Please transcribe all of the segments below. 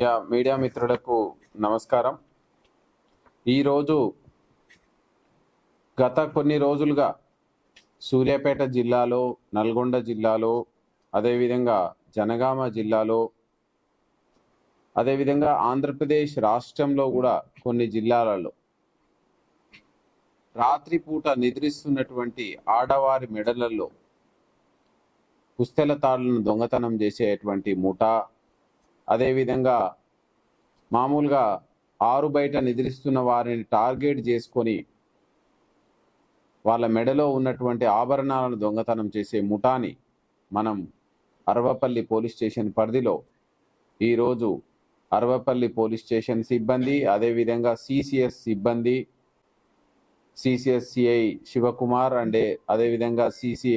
Yeah media మిత్రులకు నమస్కారం. ఈరోజు గత కొన్ని రోజులుగా సూర్యాపేట జిల్లాలో నల్గొండ జిల్లాలో అదేవిధంగా జనగామ జిల్లాలో అదేవిధంగా ఆంధ్రప్రదేశ్ రాష్ట్రంలో కూడా కొన్ని జిల్లాలలో రాత్రిపూట నిద్రిస్తున్నటువంటి ఆడవారి మెడలలో పుస్తెల తాళ్ళను దొంగతనం చేసేటువంటి ముఠా అదేవిధంగా మామూలుగా ఆరు బయట నిద్రిస్తున్న వారిని టార్గెట్ చేసుకొని వాళ్ళ మెడలో ఉన్నటువంటి ఆభరణాలను దొంగతనం చేసే ముఠాని మనం అరవపల్లి పోలీస్ స్టేషన్ పరిధిలో ఈరోజు అరవపల్లి పోలీస్ స్టేషన్ సిబ్బంది అదేవిధంగా సిసిఎస్ సిబ్బంది సిసిఎస్ సిఐ శివకుమార్ అండే అదేవిధంగా సిసి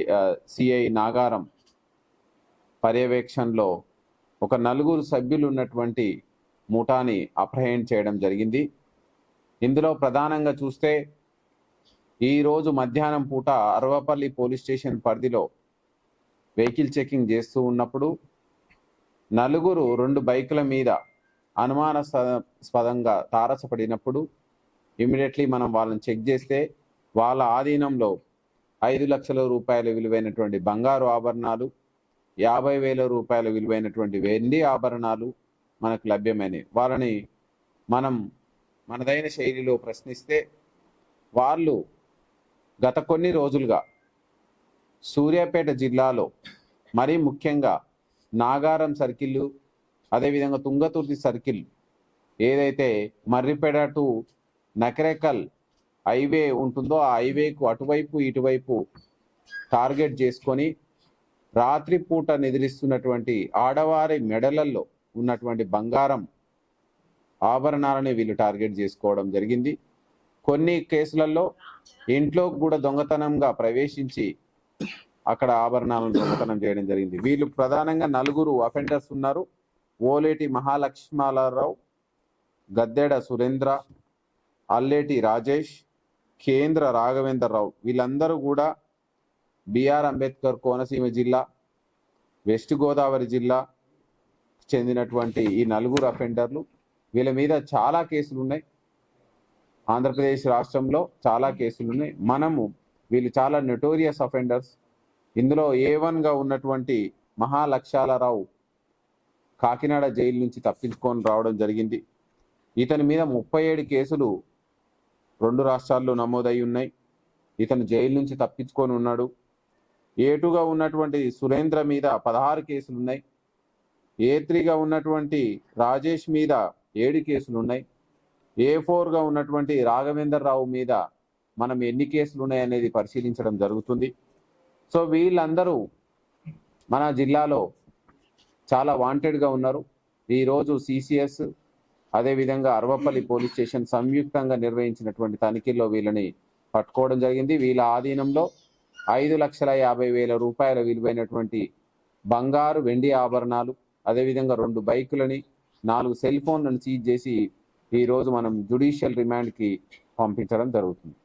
సిఐ నాగారం పర్యవేక్షణలో ఒక నలుగురు సభ్యులు ఉన్నటువంటి ముఠాని అప్రహెండ్ చేయడం జరిగింది. ఇందులో ప్రధానంగా చూస్తే ఈరోజు మధ్యాహ్నం పూట అరవపల్లి పోలీస్ స్టేషన్ పరిధిలో వెహికల్ చెకింగ్ చేస్తూ ఉన్నప్పుడు నలుగురు రెండు బైకుల మీద అనుమానాస్పదంగా తారసపడినప్పుడు ఇమీడియట్లీ మనం వాళ్ళని చెక్ చేస్తే వాళ్ళ ఆధీనంలో ఐదు లక్షల రూపాయల విలువైనటువంటి బంగారు ఆభరణాలు యాభై వేల రూపాయల విలువైనటువంటి వెండి ఆభరణాలు మనకు లభ్యమైనవి. వాళ్ళని మనం మనదైన శైలిలో ప్రశ్నిస్తే వాళ్ళు గత కొన్ని రోజులుగా సూర్యాపేట జిల్లాలో మరీ ముఖ్యంగా నాగారం సర్కిల్ అదేవిధంగా తుంగతుర్తి సర్కిల్ ఏదైతే మర్రిపేట టు నకరేకల్ హైవే ఉంటుందో ఆ హైవేకు అటువైపు ఇటువైపు టార్గెట్ చేసుకొని రాత్రిపూట నిద్రిస్తున్నటువంటి ఆడవారి మెడలల్లో ఉన్నటువంటి బంగారం ఆభరణాలని వీళ్ళు టార్గెట్ చేసుకోవడం జరిగింది. కొన్ని కేసులలో ఇంట్లో కూడా దొంగతనంగా ప్రవేశించి అక్కడ ఆభరణాలను దొంగతనం చేయడం జరిగింది. వీళ్ళు ప్రధానంగా నలుగురు అఫెండర్స్ ఉన్నారు. ఓలేటి మహాలక్ష్మాలరావు గద్దెడ సురేంద్ర అల్లేటి రాజేష్ కేంద్ర రాఘవేంద్రరావు వీళ్ళందరూ కూడా బిఆర్ అంబేద్కర్ కోనసీమ జిల్లా వెస్ట్ గోదావరి జిల్లా చెందినటువంటి ఈ నలుగురు అఫెండర్లు వీళ్ళ మీద చాలా కేసులు ఉన్నాయి. ఆంధ్రప్రదేశ్ రాష్ట్రంలో చాలా కేసులు ఉన్నాయి. మనము వీళ్ళు చాలా నొటోరియస్ అఫెండర్స్ ఇందులో ఏ వన్గా ఉన్నటువంటి మహాలక్ష్యాలరావు కాకినాడ జైలు నుంచి తప్పించుకొని రావడం జరిగింది. ఇతని మీద ముప్పై ఏడు కేసులు రెండు రాష్ట్రాల్లో నమోదై ఉన్నాయి. ఇతను జైలు నుంచి తప్పించుకొని ఉన్నాడు. ఏటుగా ఉన్నటువంటి సురేంద్ర మీద పదహారు కేసులు ఉన్నాయి. ఏ త్రీగా ఉన్నటువంటి రాజేష్ మీద ఏడు కేసులు ఉన్నాయి. ఏ ఫోర్గా ఉన్నటువంటి రాఘవేందర్ రావు మీద మనం ఎన్ని కేసులు ఉన్నాయి అనేది పరిశీలించడం జరుగుతుంది. సో వీళ్ళందరూ మన జిల్లాలో చాలా వాంటెడ్గా ఉన్నారు. ఈరోజు సిసిఎస్ అదేవిధంగా అరవపల్లి పోలీస్ స్టేషన్ సంయుక్తంగా నిర్వహించినటువంటి తనిఖీల్లో వీళ్ళని పట్టుకోవడం జరిగింది. వీళ్ళ ఆధీనంలో ఐదు లక్షల యాభై వేల రూపాయల విలువైనటువంటి బంగారు వెండి ఆభరణాలు అదేవిధంగా రెండు బైకులని నాలుగు సెల్ ఫోన్లను సీజ్ చేసి ఈరోజు మనం జుడిషియల్ రిమాండ్కి పంపించడం జరుగుతుంది.